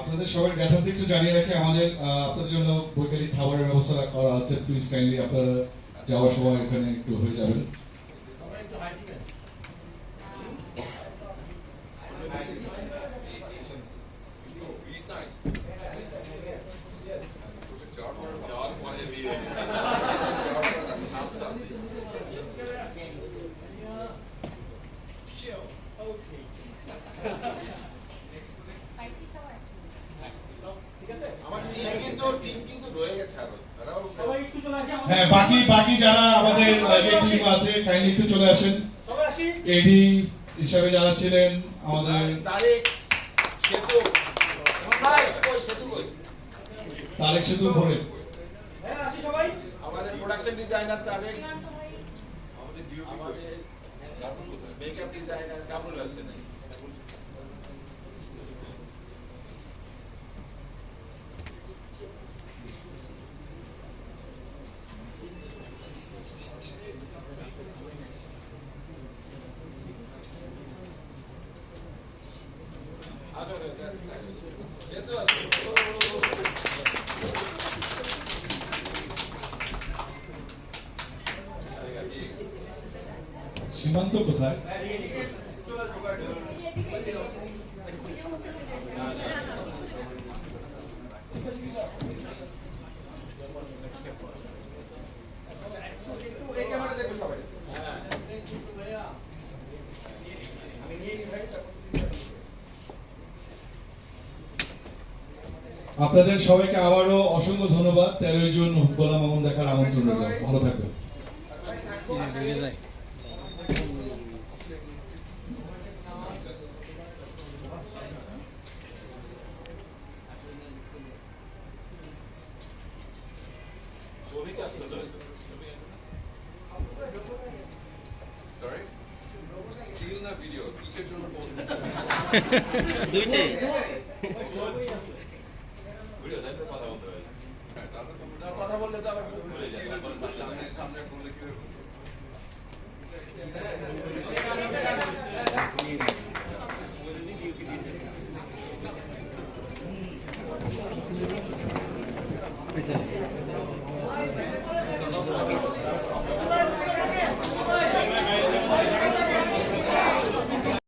আপনাদের সবার ব্যথার দিকটা জানিয়ে রাখি আমাদের আপনাদের জন্য বৈকালিক খাবারের ব্যবস্থা করা আছে। প্লিজ কাইন্ডলি আপনারা যাওয়ার সময় এখানে একটু হয়ে যাবেন। হ্যাঁ বাকি বাকি যারা আমাদের টিম আছে কাইন্ডলি একটু চলে আসেন। এডি হিসাবে যারা ছিলেন আমাদের তারেক সেতু। ধরে। হ্যাঁ আসি সবাই। আমাদের প্রোডাকশন ডিজাইনার তারেক। আমাদের মেকআপ ডিজাইনার কামরুল আসছে সীমান্ত কোথায় আপনাদের সবাইকে আবারও অসংখ্য ধন্যবাদ। তেরোই জুন গোলাম মামুন দেখার আমন্ত্রণ রইল। ভালো থাকবেন। পোস্ট দুইটাই। কথা হ্যাঁ কথা বললে তো আবার সামনে সামনে কি হবে। আচ্ছা